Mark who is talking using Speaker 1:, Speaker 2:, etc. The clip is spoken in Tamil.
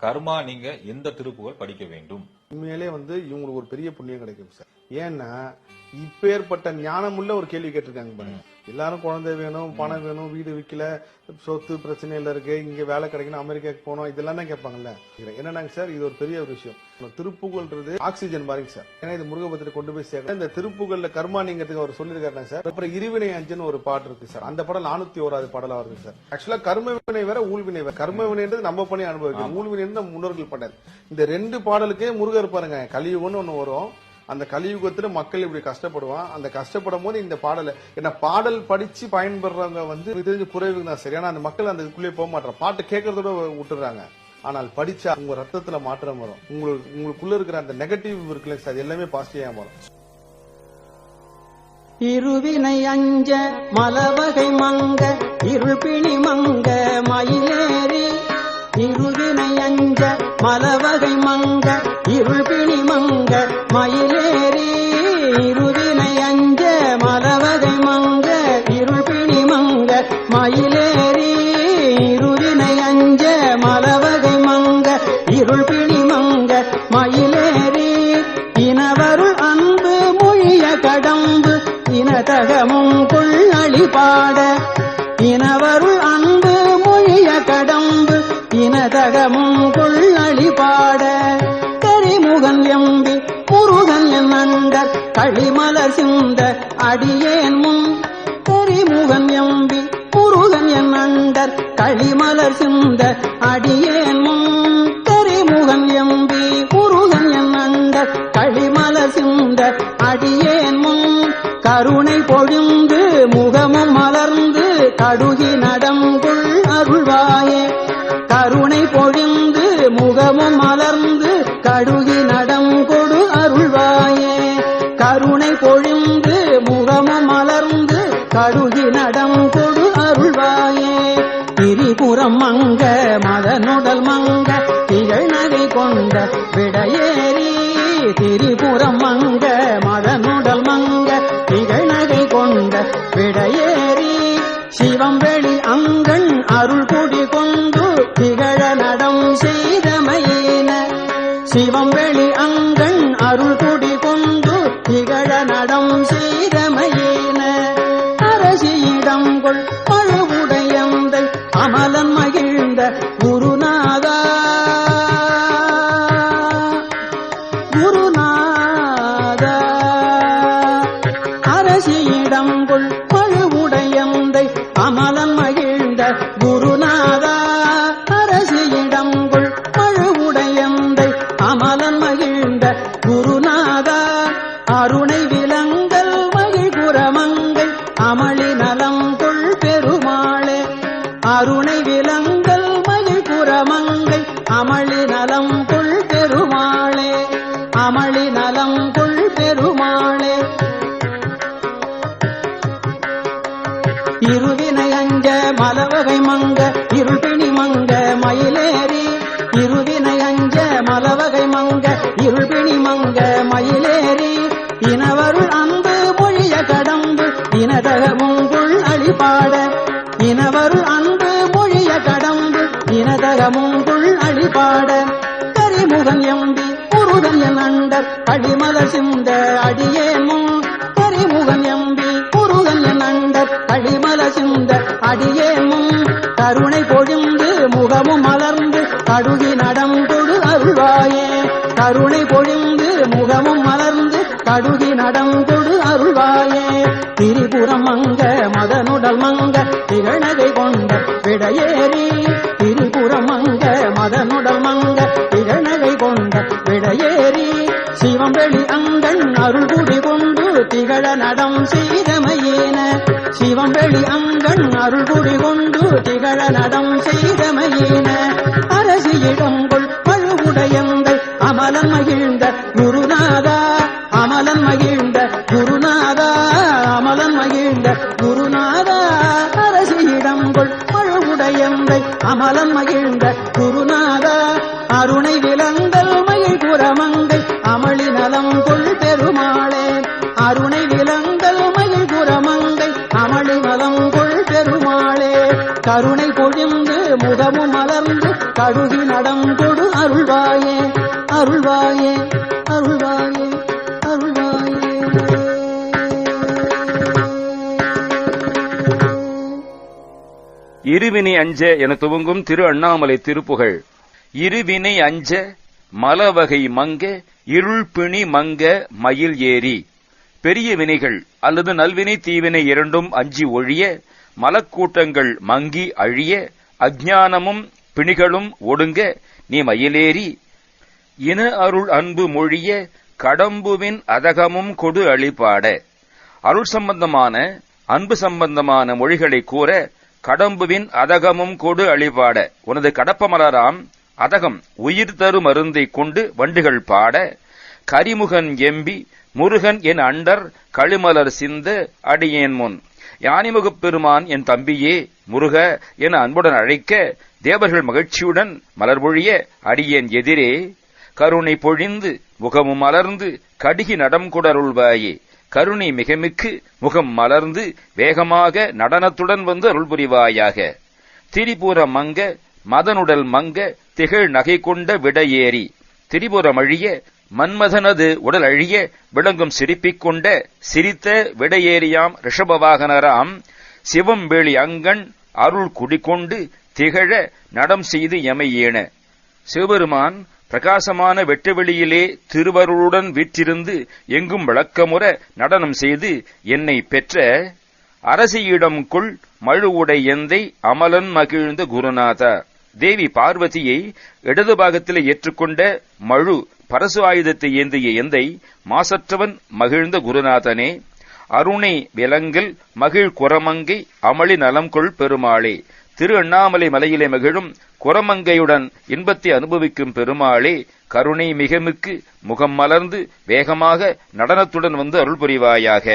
Speaker 1: கர்மா நீங்க எந்த திருப்புகள் படிக்க வேண்டும்?
Speaker 2: உண்மையிலே வந்து இவங்களுக்கு ஒரு பெரிய புண்ணியம் கிடைக்கும் சார். ஏன்னா இப்பேற்பட்ட ஞானமுள்ள ஒரு கேள்வி கேட்டிருக்காங்க பாருங்க. எல்லாரும் குழந்தை வேணும் பணம் வேணும் வீடு விக்கல சொத்து பிரச்சனையில இருக்கு இங்க வேலை கிடைக்கணும் அமெரிக்காக்கு போனோம் இதெல்லாம் தான் கேட்பாங்கல்ல. என்னன்னாங்க சார் இது ஒரு பெரிய ஒரு விஷயம். திருப்புகள்ன்றது ஆக்சிஜன் மாதிரிங்க சார். ஏன்னா இது முருகபத்திரி கொண்டு போய் சேர்க்க இந்த திருப்புகள்ல கர்மானிங்கிறதுக்கு அவர் சொல்லியிருக்காருங்க சார் அப்புறம் இருவினை அஞ்சுன்னு ஒரு பாட்டு இருக்கு சார். அந்த படம் நானூத்தி ஓராது பாடலா வருது சார். ஆக்சுவலா கர்ம வினை வேற ஊழ்வினை வேற. கர்ம வினைன்றது நம்ம பண்ணி அனுபவிக்கணும். ஊழ்வினை நம்ம முன்னோர்கள் பண்ணது. இந்த ரெண்டு பாடலுக்கே முருகர் பாருங்க கலியுகம்னு ஒண்ணு வரும். அந்த கலியுகத்துல மக்கள் இப்படி கஷ்டப்படுவான். அந்த கஷ்டப்படும் போது இந்த பாடலை என்ன பாடல் படிச்சு பயன்படுறவங்க வந்து தெரிஞ்சு குறைவு தான் சரி. ஆனா அந்த மக்கள் அந்த இதுக்குள்ளேயே போக மாட்டாங்க பாட்டு கேட்கறதோட விட்டுறாங்க. ஆனால் படிச்சா உங்க ரத்தத்துல மாற்றம் வரும். உங்களுக்கு உங்களுக்குள்ள இருக்கிற அந்த நெகட்டிவ் இருக்குல்ல சார் அது எல்லாமே பாசிட்டிவா வரும்
Speaker 3: இருவினை அஞ்ச மலவகை மங்க இருள்பிணி மங்க மயிலேறி இருவினை மலவகை மங்க இருள்பிணி மங்க மயிலேறி இருவினை அஞ்ச மலவகை மங்க இருள்பிணி மங்க மயிலேறி இருவினை அஞ்ச மலவகை மங்க இருள்பிணி மங்க மயிலேறி இனவருள் அன்பு மொழிய கடம்பு இனதகமும் கொள்ளளிபாட இனவருள் இனதகமும் கொள்ளி பாட கரிமுகன் எம்பி முருகன் என் களிமலர் சிந்த அடியேன் முன். கரிமுகன் எம்பி முருகன் என் அண்டர் களிமலர் சிந்த அடியேன் முன். கடுகி நடம் கொடு அருள்வாயே. கருணை பொழிந்து முகமும் மலர்ந்து கடுகி நடம் கொடு அருள்வாயே. திரிபுரம் மங்க மதனுடல் மங்க திகழ் நகை கொண்ட சிவம் வெளி அங்கண் அருள் குடி கொண்டு திகழ நடம் செய்தமையின அரசியிடம் கொள் பழுவுடையந்தை அமலன் மகிழ்ந்த குருநாதா. குருநாதா. அரசியிடம் கொள் பழுவுடையந்தை அமலன் மகிழ்ந்த குருநாதா. இருவினை அஞ்ச மலவகை மங்க இருள்பிணி மங்க மயிலேறி. இருவினை அஞ்ச மலவகை மங்க இருள்பிணி மங்க மயிலேறி. இனவருள் அன்பு மொழிய கடம்பு இனதகமுங்குள் அழிபாட இனவருள் அன்பு மொழிய கடம்பு இனதகமுங்குள் அழிபாட கரிமுகன் எம்பி முருகன் என் அண்டர் அடிமலர் சிந்த அடியேன் சிந்த அடியேன் கருணை பொழிந்து முகமும் மலர்ந்து கடுகி நடந்தொடு அருள்வாயே. கருணை பொழிந்து முகமும் மலர்ந்து கடுகி நடந்தொடு அருள்வாயே. திரிபுரம் மங்க மதனுடல் மங்க திகழகை கொண்ட விடையேறி. திரிபுரம் மங்க மதனுடல் மங்க திகழகை கொண்ட விடையேறி. சிவம் வெளி அங்கண் அருள் குடி கொண்டு திகழ நடம் செய்தமையேன சிவம் வெளி அங்கண் அருள் குடி கொண்டு திகழ நடம் செய்தமையேன அரசியிடம் கொள் பழுவுடையங்கள் அமலன் மகிழ்ந்த குருநாதா. அமலன் மகிழ்ந்த குருநாதா அமலன் மகிழ்ந்த குருநாதா. அரசியிடம் கொள் பழுவுடையங்கள் அமலன் மகிழ்ந்த குருநாதா. அருணை விலங்கல் மகிழ் அருணை விலங்கல் மயில் குரமங்கை அமளி மலம் கொள் பெருமாளே. கருணை பொழிந்து முகமும் மலர்ந்து கடுகி நடம் கொடு அருள்வாயே அருள்வாயே அருள்வாயே அருள்வாயே.
Speaker 4: இருவினை அஞ்ச என துவங்கும் திரு அண்ணாமலை திருப்புகழ். இருவினை அஞ்ச மலவகை மங்க இருள் பிணி மங்க மயில் ஏறி. பெரிய வினைகள் அல்லது நல்வினை தீவினை இரண்டும் அஞ்சி ஒழிய மலக்கூட்டங்கள் மங்கி அழிய அஜ்ஞானமும் பிணிகளும் ஒடுங்க நீ மயிலேறி. இன அருள் அன்பு மொழிய கடம்புவின் அதகமும் கொடு அழிபாட அருள் சம்பந்தமான அன்பு சம்பந்தமான மொழிகளை கூற கடம்புவின் அதகமும் கொடு அழிபாட உனது கடப்பமலராம் அதகம் உயிர் தரு மருந்தை கொண்டு வண்டுகள் பாட கரிமுகன் எம்பி முருகன் என் அண்டர் கழுமலர் சிந்த அடியேன் முன். யானிமுகப் பெருமான் என் தம்பியே முருக என அன்புடன் அழைக்க தேவர்கள் மகிழ்ச்சியுடன் மலர்பொழிய அடியேன் எதிரே. கருணை பொழிந்து முகமும் மலர்ந்து கடுகி நடம் குடருள்வாயே. கருணை மிகமிக்கு முகம் மலர்ந்து வேகமாக நடனத்துடன் வந்து அருள் புரிவாயாக திரிபுர மங்க மதனுடல் மங்க திகழ் நகை கொண்ட விடையேறி. திரிபுரம் அழிய மன்மதனது உடல் அழிய விளங்கும் சிரிப்பிக் கொண்ட சிரித்த விடையேறியாம் ரிஷபவாகனராம். சிவம் வேளி அங்கன் அருள் குடிகொண்டு திகழ நடம் செய்து எமையேன. சிவபெருமான் பிரகாசமான வெட்டவெளியிலே திருவருளுடன் வீற்றிருந்து எங்கும் விளக்கமுற நடனம் செய்து என்னை பெற்ற அரசியிடம் கொள் மழுவுடை எந்தை அமலன் மகிழ்ந்த குருநாதா. தேவி பார்வதியை இடது பாகத்திலே ஏற்றுக்கொண்ட மழு பரசு ஆயுதத்தை ஏந்திய எந்தை மாசற்றவன் மகிழ்ந்த குருநாதனே அருணை விலங்கல் மகிழ் குரமங்கை அமளி நலம் கொள் பெருமாளே. திரு அண்ணாமலை மலையிலே மகிழும் குரமங்கையுடன் இன்பத்தை அனுபவிக்கும் பெருமாளே கருணை மிகமிக்கு முகம் மலர்ந்து வேகமாக நடனத்துடன் வந்து அருள் புரிவாயாக.